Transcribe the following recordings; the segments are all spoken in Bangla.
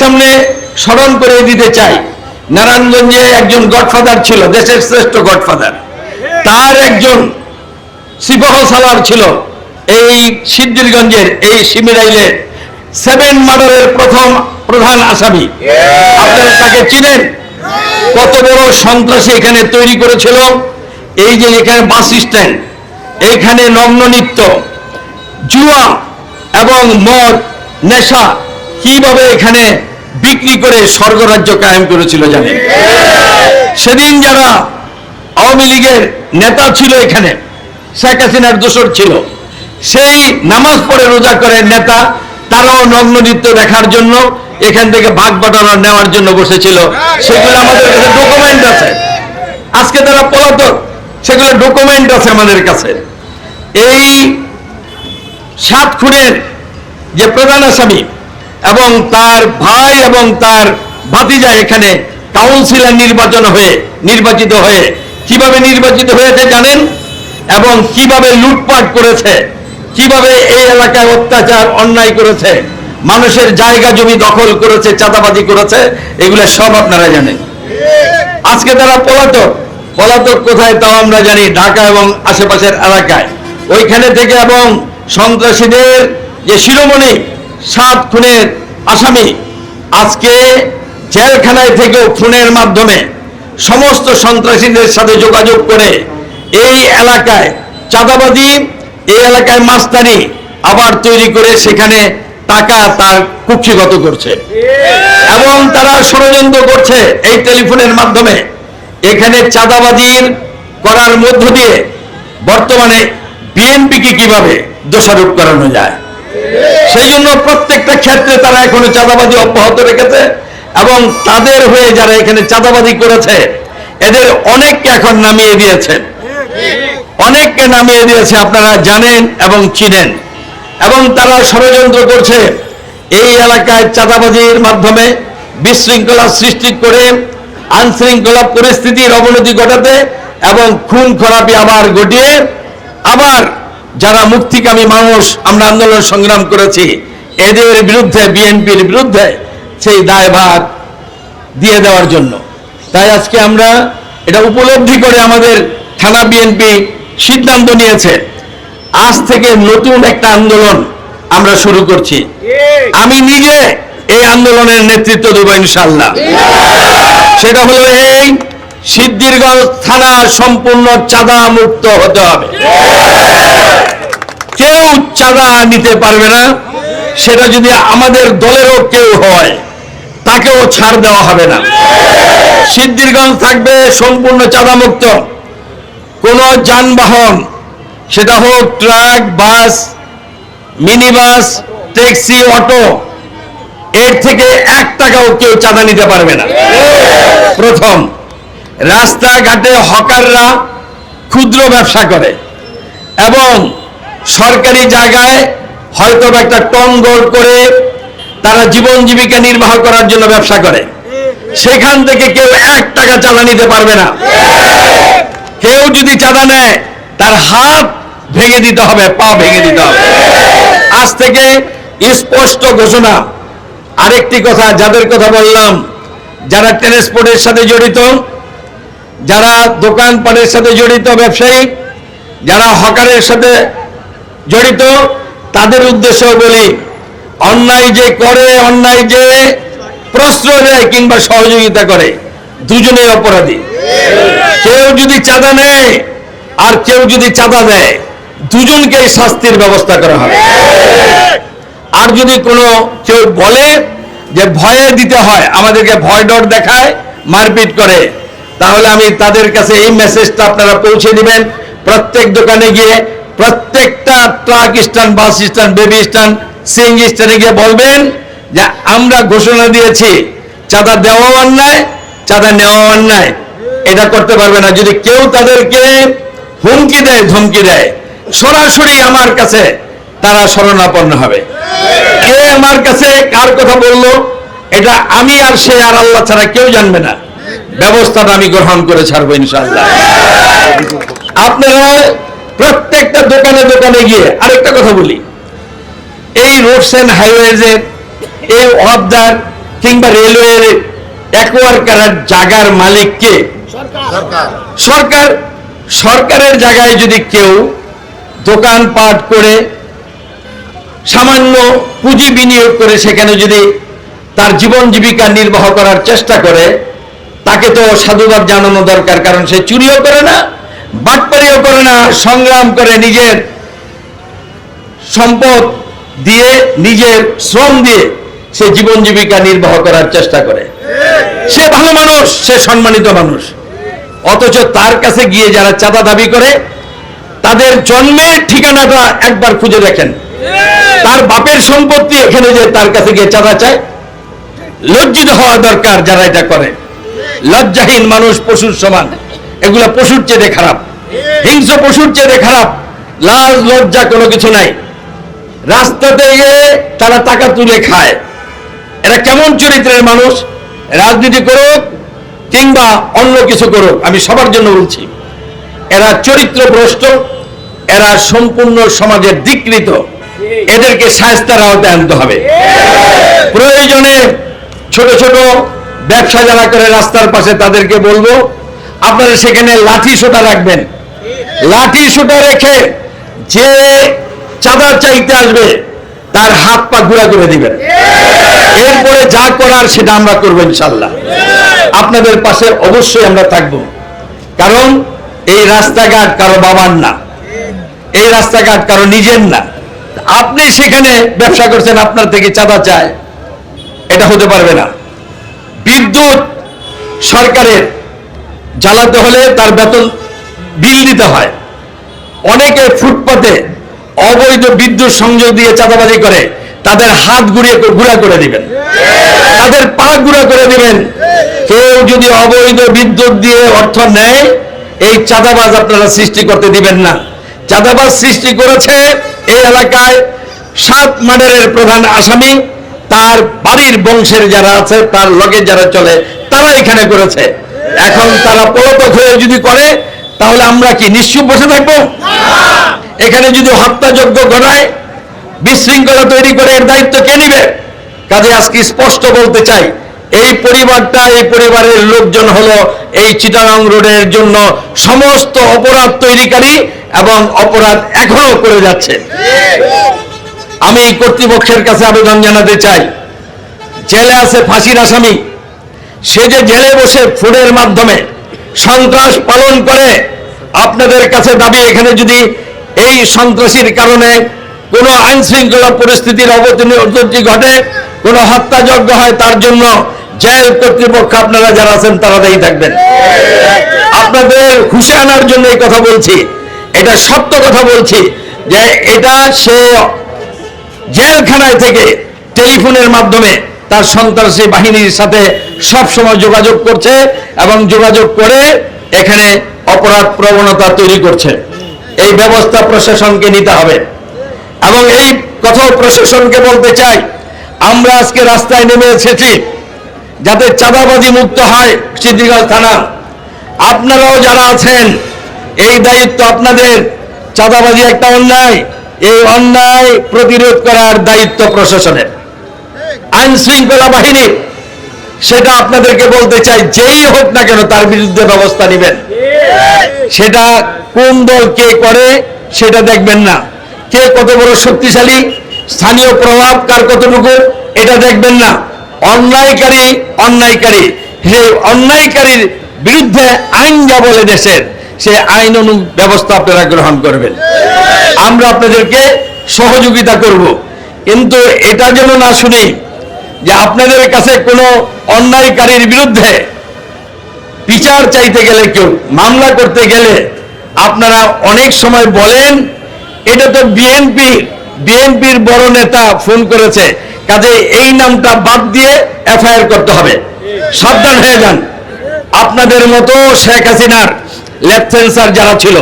সামনে স্মরণ করে দিতে চাই। নারায়ণগঞ্জে একজন গডফাদার ছিল দেশের শ্রেষ্ঠ গডফাদার। তার একজন সিপাহ সালার ছিল এই সিদ্ধিরগঞ্জের এই শিমিরাইলের সেভেন মার্ডারের প্রথম প্রধান আসামি। আপনারা তাকে চিনেন? কত বড় সন্ত্রাসী এখানে তৈরি করেছিল। এই যে এখানে বাস স্ট্যান্ড এইখানে নগ্ন নৃত্য জুয়া এবং মদ নেশা কীভাবে এখানে বিক্রি করে স্বর্গরাজ্য কায়েম করেছিল জানেন? সেদিন যারা আওয়ামী লীগের নেতা ছিল এখানে, শেখ হাসিনার দোসর ছিল, সেই নামাজ পড়ে রোজা করে নেতা, তারাও নগ্ন নৃত্য দেখার জন্য এখান থেকে ভাগ বাটানো নেওয়ার জন্য বসেছিল। সেগুলো আমাদের কাছে ডকুমেন্ট আছে। আজকে তারা পলাতক, সেগুলো ডকুমেন্ট আছে আমাদের কাছে। এই সাত খুনের যে প্রধান আসামি এবং তার ভাই এবং তার ভাতিজা এখানে কাউন্সিলর নির্বাচন হয়ে, নির্বাচিত হয়ে, কীভাবে নির্বাচিত হয়েছে জানেন? এবং কীভাবে লুটপাট করেছে? কীভাবে এই এলাকায় অত্যাচার, অন্যায় করেছে? মানুষের জায়গা জমি দখল করেছে, চাঁদাবাজি করেছে, এগুলো সব আপনারা জানেন। আজকে তারা পলাতক। পলাতক কোথায় তাও আমরা জানি ঢাকা এবং আশেপাশের এলাকায়। ওইখানে থেকে এবং সন্ত্রাসীদের যে শিরোমণি সাত খুনের আসামি আজকে জেলখানায় থেকেও খুনের মাধ্যমে সমস্ত সন্ত্রাসীদের সাথে যোগাযোগ করে এই এলাকায় চাঁদাবাজি, এই এলাকায় মাস্তানি আবার তৈরি করে সেখানে টাকা তার কুক্ষিগত করছে। এবং তারা ষড়যন্ত্র করছে এই টেলিফোনের মাধ্যমে। এখানে চাঁদাবাজির করার মধ্য দিয়ে বর্তমানে বিএনপিকে কীভাবে দোষারোপ করানো যায়? সেই জন্য প্রত্যেকটা ক্ষেত্রে তারা এখনও চাঁদাবাজি অব্যাহত রেখেছে এবং তাদের হয়ে যারা এখানে চাঁদাবাজি করেছে, এদের অনেককে এখন নামিয়ে দিয়েছেন অনেককে নামিয়ে দিয়েছে, আপনারা জানেন এবং চিনেন। এবং তারা ষড়যন্ত্র করছে এই এলাকায় চাঁদাবাজির মাধ্যমে বিশৃঙ্খলা সৃষ্টি করে, আইনশৃঙ্খলা পরিস্থিতির অবনতি ঘটাতে এবং খুন খরাপি আবার ঘটিয়ে আবার যারা মুক্তিকামী মানুষ, আমরা আন্দোলন সংগ্রাম করেছি, এদের বিরুদ্ধে, বিএনপির বিরুদ্ধে সেই দায়ভার দিয়ে দেওয়ার জন্য। তাই আজকে আমরা এটা উপলব্ধি করে আমাদের থানা বিএনপি সিদ্ধান্ত নিয়েছে, আজ থেকে নতুন একটা আন্দোলন আমরা শুরু করছি। আমি নিজে এই আন্দোলনের নেতৃত্ব দেবো ইনশাল্লাহ সেটা হলো এই সিদ্ধিরগঞ্জ থানা সম্পূর্ণ চাঁদা মুক্ত হতে হবে। কেউ চাঁদা নিতে পারবে না। সেটা যদি আমাদের দলেরও কেউ হয়, তাকেও ছাড় দেওয়া হবে না। সিদ্ধিরগঞ্জ থাকবে সম্পূর্ণ চাঁদা মুক্ত কোন যানবাহন, সেটা হোক truck, bus mini bus taxi, auto, এর থেকে এক টাকাও কেউ চাঁদা নিতে পারবে না। প্রথম, রাস্তাঘাটে হকাররা ক্ষুদ্র ব্যবসা করে এবং সরকারি জায়গায় হয়তো একটা টনগোল করে তারা জীবন জীবিকা নির্বাহ করার জন্য ব্যবসা করে। সেখান থেকে কেউ এক টাকা চাঁদা নিতে পারবে না। কেউ যদি চাঁদা নেয়, তার হাত ভেঙে দিতে হবে, পা ভেঙে দিতে হবে। আজ থেকে স্পষ্ট ঘোষণা। আরেকটি কথা, যাদের কথা বললাম, যারা ট্রান্সপোর্টের সাথে জড়িত, যারা দোকানপাটের সাথে জড়িত ব্যবসায়ী, যারা হকারের সাথে জড়িত, তাদের উদ্দেশ্য বলি, অন্যায় যে করে, অন্যায় যে প্রশ্রয় দেয় কিংবা সহযোগিতা করে, দুজনেই অপরাধী। কেউ যদি চাঁদা নেয় আর কেউ যদি চাঁদা দেয়, দুজনকেই শাস্তির ব্যবস্থা করা হবে। আর যদি কোনো কেউ বলে যে ভয়ে দিতে হয়, আমাদেরকে ভয় ডর দেখায়, মারপিট করে, তাহলে আমি তাদের কাছে এই মেসেজটা আপনারা পৌঁছে দিবেন। প্রত্যেক দোকানে গিয়ে প্রত্যেকটা truck stand, bus stand, baby stand CNG স্ট্যান্ডে গিয়ে বলবেন যে আমরা ঘোষণা দিয়েছি, চাঁদা দেওয়া অন্যায়, চাঁদা নেওয়া অন্যায়। এটা করতে পারবে না। যদি কেউ তাদেরকে হুমকি দেয়, ধমকি দেয়, সরাসরি আমার কাছে তারা শরণাপন্ন হবে। কে আমার কাছে কার কথা বলল? এটা আমি আর সে আর আল্লাহ ছাড়া কেউ জানবে না। ব্যবস্থাটা আমি গ্রহণ করে ছাড়বো ইনশাআল্লাহ। আপনারা প্রত্যেকটা দোকানে দোকানে গিয়ে আরেকটা কথা বলি। এই রোডস এন্ড হাইওয়েজের এই অবদার কিংবা রেলওয়ের একোয়ার করার জাগার মালিককে সরকার। সরকার। সরকারের জায়গায় যদি কেউ দোকানপাট করে সামান্য পুঁজি বিনিয়োগ করে সেখানে যদি তার জীবন জীবিকা নির্বাহ করার চেষ্টা করে তাকে তো সাধুবাদ জানানো দরকার কারণ সে চুরিও করে না। বাটপারিও করে না, সংগ্রাম করে নিজের সম্পদ দিয়ে, নিজের শ্রম দিয়ে সে জীবন জীবিকা নির্বাহ করার চেষ্টা করে। সে ভালো মানুষ, সে সম্মানিত মানুষ। অথচ তার কাছে গিয়ে যারা চাঁদা দাবি করে, তাদের জন্মের ঠিকানাটা একবার খুঁজে দেখেন। তার বাপের সম্পত্তি এখানে যে তার কাছে গিয়ে চাঁদা চায়, লজ্জিত হওয়া দরকার যারা এটা করে। লজ্জাহীন মানুষ, পশুর সমান। এগুলা পশুর চেয়ে খারাপ। হিংস্র পশুর চেয়ে খারাপ লাল লজ্জা কোনো কিছু নাই। রাস্তাতে গিয়ে তারা টাকা তুলে খায়। এরা কেমন চরিত্রের মানুষ? রাজনীতি করুক কিংবা অন্য কিছু করুক, আমি সবার জন্য বলছি, এরা চরিত্র ভ্রষ্ট এরা সম্পূর্ণ সমাজের দিকৃত এদেরকে সায়স্তার আওতায় আনতে হবে। প্রয়োজনে ছোট ছোট ব্যবসা যারা করে রাস্তার পাশে তাদেরকে বলব, আপনারা সেখানে লাঠি সোটা রাখবেন। লাঠি সোটা রেখে যে চাঁদা চাইতে আসবে, তার হাত পা ঘুরা করে দিবেন। এরপরে যা করার সেটা আমরা করব ইনশাল্লাহ। আপনাদের পাশে অবশ্যই আমরা থাকব। কারণ এই রাস্তাঘাট কারও বাবার না। এই রাস্তাঘাট কারও নিজের না। আপনি সেখানে ব্যবসা করছেন, আপনার থেকে চাঁদা চায়। এটা হতে পারবে না। বিদ্যুৎ সরকারের জ্বালাতে হলে তার বেতন বিল দিতে হয়। অনেকে ফুটপাতে অবৈধ বিদ্যুৎ সংযোগ দিয়ে চাঁদাবাজি করে, তাদের হাত ঘুরিয়ে ঘুরা করে দিবেন। তাদের পা গুঁড়া করে দিবেন। কেউ যদি অবৈধ বিদ্যুৎ দিয়ে অর্থ নেয়, এই চাঁদাবাজ আপনারা সৃষ্টি করতে দিবেন না। চাঁদাবাজ সৃষ্টি করেছে এই এলাকায় সাত মার্ডারের প্রধান আসামি, তার বাড়ির বংশের যারা আছে, তার লগে যারা চলে, তারা এখানে করেছে। এখন তারা পলাতক হয়ে যদি করে তাহলে আমরা কি নিশ্চুপ বসে থাকব? এখানে যদি হত্যাযজ্ঞ ঘটায়, বিশৃঙ্খলা তৈরি করে এর দায়িত্ব কে নিবে? কাজে আজকে স্পষ্ট বলতে চাই, এই পরিবারটা, এই পরিবারের লোকজন হলো এই চিটাগাং রোডের জন্য সমস্ত অপরাধ তৈরিকারী এবং অপরাধ এখনও করে যাচ্ছে। আমি কর্তৃপক্ষের কাছে আবেদন জানাতে চাই, জেলে আছে ফাঁসির আসামি। সে যে জেলে বসে ফোনের মাধ্যমে সন্ত্রাস পালন করে আপনাদের কাছে দাবি, এখানে যদি এই সন্ত্রাসীর কারণে কোনো আইন শৃঙ্খলা পরিস্থিতির অবনতি ঘটে, কোনো হত্যাযজ্ঞ হয়, তার জন্য জেল কর্তৃপক্ষ, আপনারা যারা আছেন, তারা দায়ী থাকবেন। আপনাদের খুশি আনার জন্য এই কথা বলছি। এটা সত্য কথা বলছি যে এটা সে জেলখানায় থেকে টেলিফোনের মাধ্যমে তার সন্ত্রাসী বাহিনীর সাথে সব সময় যোগাযোগ করছে। এবং যোগাযোগ করে এখানে অপরাধ প্রবণতা তৈরি করছে। এই ব্যবস্থা প্রশাসনকে নিতে হবে। এবং এই কথাও প্রশাসনকে বলতে চাই, আমরা আজকে রাস্তায় নেমে এসেছি, যাতে চাঁদাবাজি মুক্ত হয় সিদ্ধিগঞ্জ থানা। আপনারাও যারা আছেন, এই দায়িত্ব আপনাদের। চাঁদাবাজি একটা অন্যায়, এই অন্যায় প্রতিরোধ করার দায়িত্ব প্রশাসনের। আইন শৃঙ্খলা বাহিনী সেটা আপনাদেরকে বলতে চাই, যেই হোক না কেন তার বিরুদ্ধে ব্যবস্থা নেবেন। সেটা কোন দল কে করে, সেটা দেখবেন না। কে কত বড় শক্তিশালী, স্থানীয় প্রভাব কার কতটুকু, এটা দেখবেন না। অন্যায়কারী অন্যায়কারী। সেই অন্যায়কারীর বিরুদ্ধে আইন যা বলে দেশের, সে আইন অনু ব্যবস্থা আপনারা গ্রহণ করবেন। আমরা আপনাদেরকে সহযোগিতা করব। কিন্তু এটা যেন না শুনি যে আপনাদের কাছে কোনো অন্যায়কারীর বিরুদ্ধে বিচার চাইতে গেলে কেউ, মামলা করতে গেলে আপনারা অনেক সময় বলেন, এটা তো বিএনপি বিএনপির বড় নেতা ফোন করেছে, কাজে এই নামটা বাদ দিয়ে এফআইআর করতে হবে। সাবধান হয়ে যান। আপনাদের মতো শেখ হাসিনার লেফটেন্সার যারা ছিল,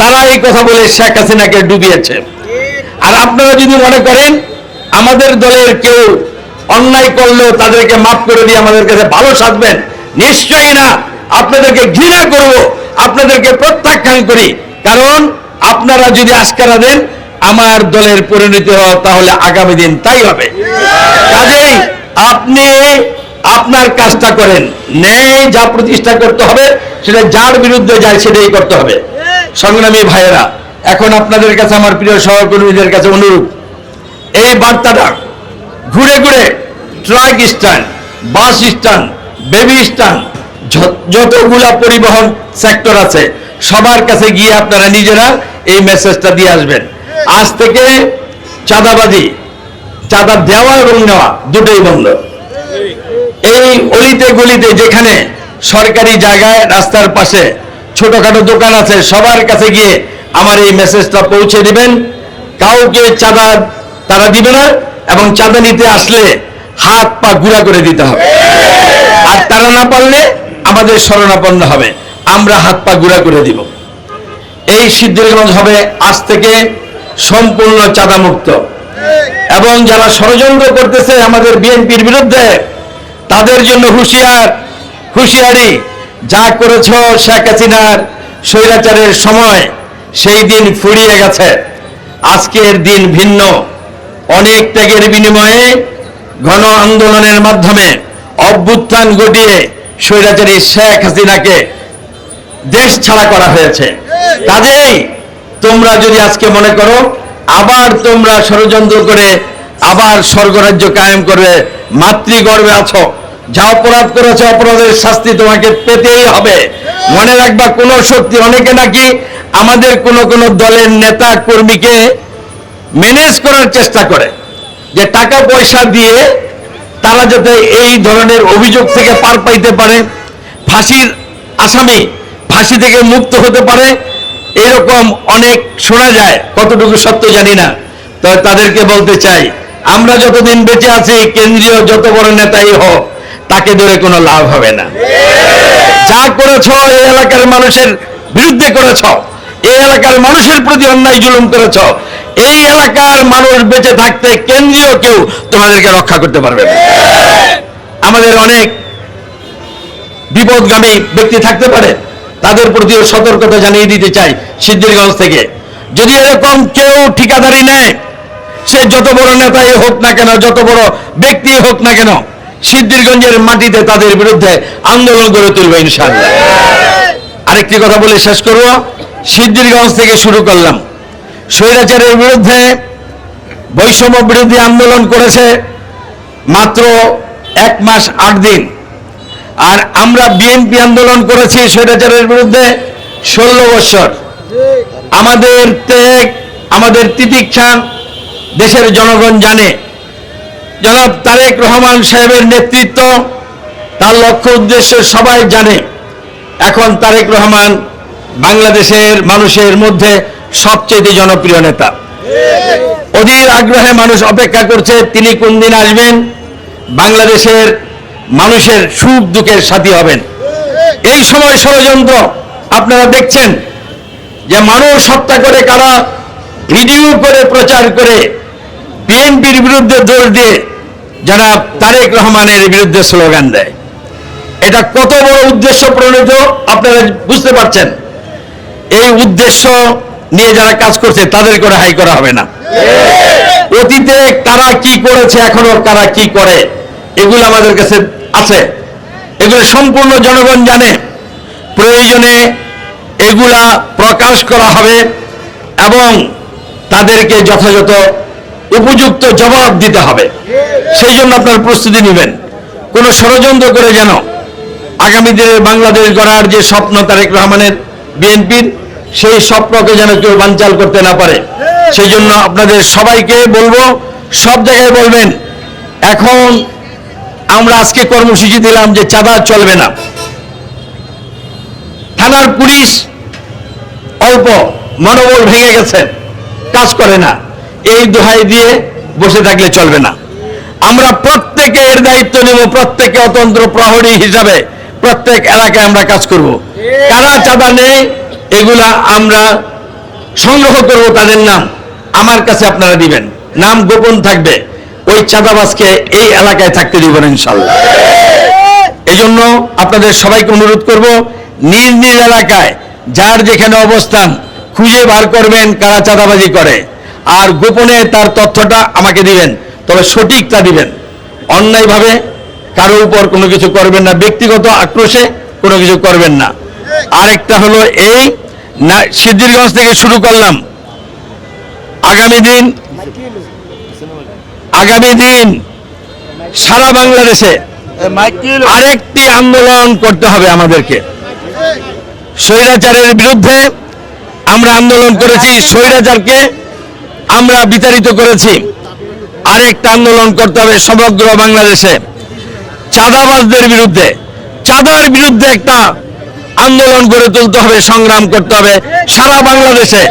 তারা এই কথা বলে শেখ হাসিনাকে ডুবিয়েছে। আর আপনারা যদি মনে করেন, আমাদের দলের কেউ অন্যায় করলেও তাদেরকে মাফ করে দিয়ে আমাদের কাছে ভালো সাজবেন। নিশ্চয়ই না। আপনাদেরকে ঘৃণা করব, আপনাদেরকে প্রত্যাখ্যান করি। কারণ আপনারা যদি আস্কারা দেন, আমার দলের পরিণতি হওয়া তাহলে আগামী দিন তাই হবে। কাজেই আপনি আপনার কাজটা করেন। ন্যায় যা প্রতিষ্ঠা করতে হবে, সেটা যার বিরুদ্ধে যায় সেটাই করতে হবে। সংগ্রামী ভাইয়েরা, এখন আপনাদের কাছে আমার প্রিয় সহকর্মীদের কাছে অনুরোধ। এই বার্তাটা ঘুরে ঘুরে truck stand, bus stand, baby stand যতগুলা পরিবহন সেক্টর আছে, সবার কাছে গিয়ে আপনারা নিজেরা এই মেসেজটা দিয়ে আসবেন। আজ থেকে চাঁদাবাজি, চাঁদা দেওয়া এবং নেওয়া দুটোই বন্ধ। এই অলিতে গলিতে যেখানে সরকারি জায়গায় রাস্তার পাশে ছোটখাটো দোকান আছে, সবার কাছে গিয়ে আমার এই মেসেজটা পৌঁছে দিবেন। কাউকে চাঁদা তারা দিবে না। এবং চাঁদা নিতে আসলে হাত পা গুঁড়া করে দিতে হবে। আর তারা না পারলে আমাদের শরণাপন্ন হবে। আমরা হাত পা গুঁড়া করে দিব। এই সিদ্ধিরগঞ্জ হবে আজ থেকে সম্পূর্ণ চাঁদা মুক্ত এবং যারা ষড়যন্ত্র করতেছে আমাদের বিএনপির বিরুদ্ধে, তাদের জন্য হুঁশিয়ার, হুঁশিয়ারি, যা করেছ শেখ হাসিনার স্বৈরাচারের সময়, সেই দিন ফুরিয়ে গেছে। আজকের দিন ভিন্ন। অনেক ত্যাগের বিনিময়ে ঘন আন্দোলনের মাধ্যমে অভ্যুত্থান ঘটিয়ে স্বৈরাচারী শেখ হাসিনাকে দেশ ছাড়া করা হয়েছে। কাজেই তোমরা যদি আজকে মনে করো, আবার তোমরা ষড়যন্ত্র করে আবার স্বর্গরাজ্য কায়েম করবে, মাতৃগর্ভে আছো, যা অপরাধ করেছে অপরাধের শাস্তি তোমাকে পেতেই হবে। মনে রাখবা, কোন শক্তি অনেকে নাকি আমাদের কোন কোন দলের নেতা কর্মীকে ম্যানেজ করার চেষ্টা করে যে টাকা পয়সা দিয়ে তারা যাতে এই ধরনের অভিযোগ থেকে পার পাইতে পারে, ফাঁসির আসামি ফাঁসি থেকে মুক্ত হতে পারে, এরকম অনেক শোনা যায়, কতটুকু সত্য জানি না। তবে তাদেরকে বলতে চাই, আমরা যতদিন বেঁচে আছি, কেন্দ্রীয় যত বড় নেতাই হোক, তাকে ধরে কোনো লাভ হবে না। যা করেছ এই এলাকার মানুষের বিরুদ্ধে করেছ। এই এলাকার মানুষের প্রতি অন্যায় জুলুম করেছ। এই এলাকার মানুষ বেঁচে থাকতে কেন্দ্রীয় কেউ তোমাদেরকে রক্ষা করতে পারবে না। আমাদের অনেক বিপদগামী ব্যক্তি থাকতে পারে, তাদের প্রতিও সতর্কতা জানিয়ে দিতে চাই সিদ্ধিরগঞ্জ থেকে। যদি এরকম কেউ ঠিকাদারি নেয়, সে যত বড় নেতাই হোক না কেন, যত বড় ব্যক্তি হোক না কেন, সিদ্ধিরগঞ্জের মাটিতে তাদের বিরুদ্ধে আন্দোলন গড়ে তুলবে ইনশাআল্লাহ। আরেকটি কথা বলে শেষ করব। সিদ্ধিরগঞ্জ থেকে শুরু করলাম। স্বৈরাচারের বিরুদ্ধে বৈষম্য বিরোধী আন্দোলন করেছে মাত্র এক মাস আট দিন। আর আমরা বিএনপি আন্দোলন করেছি স্বৈরাচারের বিরুদ্ধে ষোলো বছর। আমাদের ত্যাগ, আমাদের তিতিক্ষা দেশের জনগণ জানে। জনাব তারেক রহমান সাহেবের নেতৃত্ব, তার লক্ষ্য উদ্দেশ্য সবাই জানে। এখন তারেক রহমান বাংলাদেশের মানুষের মধ্যে সবচেয়ে জনপ্রিয় নেতা। অধীর আগ্রহে মানুষ অপেক্ষা করছে, তিনি কোন দিন আসবেন? বাংলাদেশের মানুষের সুখ দুঃখের সাথী হবেন। এই সময় ষড়যন্ত্র, আপনারা দেখছেন যে মানুষ হত্যা করে, কারা ভিডিও করে, প্রচার করে, বিএনপির বিরুদ্ধে দোষ দিয়ে যারা তারেক রহমানের বিরুদ্ধে স্লোগান দেয়। এটা কত বড় উদ্দেশ্য প্রণীত, আপনারা বুঝতে পারছেন? এই উদ্দেশ্য নিয়ে যারা কাজ করছে তাদের করে হাই করা হবে না। অতীতে কারা কি করেছে, এখনও কারা কি করে, এগুলো আমাদের কাছে আছে। এগুলো সম্পূর্ণ জনগণ জানে। প্রয়োজনে এগুলা প্রকাশ করা হবে এবং তাদেরকে যথাযথ উপযুক্ত জবাব দিতে হবে। সেই জন্য আপনার প্রস্তুতি নেবেন। কোনো ষড়যন্ত্র করে যেন আগামী দিনে বাংলাদেশ গড়ার যে স্বপ্ন তারেক রহমানের বিএনপির সেই স্বপ্নকে যেন কেউ বানচাল করতে না পারে। সেই জন্য আপনাদের সবাইকে বলব, সব জায়গায় বলবেন, এখন আমরা আজকে কর্মসূচি দিলাম যে চাঁদা চলবে না। থানার পুলিশ অল্প মনোবল ভেঙে গেছে, কাজ করে না। এই দোহাই দিয়ে বসে থাকলে চলবে না। আমরা প্রত্যেকে এর দায়িত্ব নেব, প্রত্যেকে অতন্ত্র প্রহরী হিসাবে। প্রত্যেক এলাকায় আমরা কাজ করব। কারা চাঁদা নেই এগুলা আমরা সংগ্রহ করব তাদের নাম। আমার কাছে আপনারা দিবেন। নাম গোপন থাকবে। ওই চাঁদাবাজকে এই এলাকায় থাকতে দিব না ইনশাল্লাহ। এই জন্য আপনাদের সবাইকে অনুরোধ করব, নিজ নিজ এলাকায় যার যেখানে অবস্থান, খুঁজে বার করবেন কারা চাঁদাবাজি করে। আর গোপনে তার তথ্যটা আমাকে দিবেন, তবে সঠিকটা দিবেন। অন্যায়ভাবে কারও উপর কোনো কিছু করবেন না, ব্যক্তিগত আক্রোশে কোনো কিছু করবেন না। আরেকটা হলো এই সিদ্ধিরগঞ্জ থেকে শুরু করলাম। আগামী দিন আগামী দিন সারা বাংলাদেশে আরেকটি আন্দোলন করতে হবে আমাদেরকে। স্বৈরাচারের বিরুদ্ধে আমরা আন্দোলন করেছি, স্বৈরাচারকে আমরা বিতাড়িত করেছি। আরেকটা আন্দোলন করতে হবে সমগ্র বাংলাদেশে। চাঁদাবাজদের বিরুদ্ধে, চাঁদার বিরুদ্ধে একটা আন্দোলন গড়ে তুলতে হবে, সংগ্রাম করতে হবে। সারা বাংলাদেশে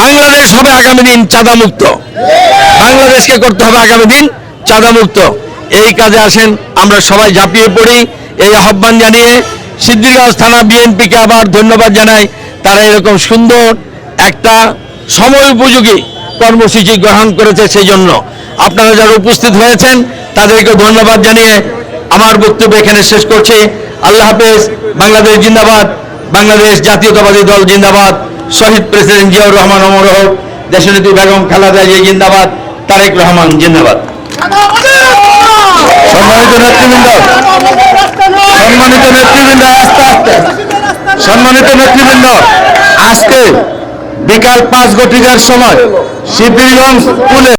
বাংলাদেশ হবে আগামী দিন চাঁদা মুক্ত বাংলাদেশকে করতে হবে আগামী দিন চাঁদা মুক্ত এই কাজে আসেন, আমরা সবাই ঝাঁপিয়ে পড়ি। এই আহ্বান জানিয়ে সিদ্ধিরগঞ্জ থানা বিএনপিকে আবার ধন্যবাদ জানাই। তারা এরকম সুন্দর একটা সময় উপযোগী কর্মসূচি গ্রহণ করেছে সেই জন্য। আপনারা যারা উপস্থিত হয়েছেন তাদেরকে ধন্যবাদ জানিয়ে আমার বক্তব্য এখানে শেষ করছি। আল্লাহ হাফেজ, বাংলাদেশ জিন্দাবাদ, বাংলাদেশ জাতীয়তাবাদী দল জিন্দাবাদ। শহীদ প্রেসিডেন্ট জিয়াউর রহমান অমর হোক, দেশনেত্রী বেগম খালেদা জিয়া জিন্দাবাদ, তারেক রহমান জিন্দাবাদ। সম্মানিত নেতৃবৃন্দ সম্মানিত নেতৃবৃন্দ, আস্তে আস্তে। সম্মানিত নেতৃবৃন্দ, আজকে বিকাল পাঁচ ঘটিকার সময় শিবগঞ্জ পুলে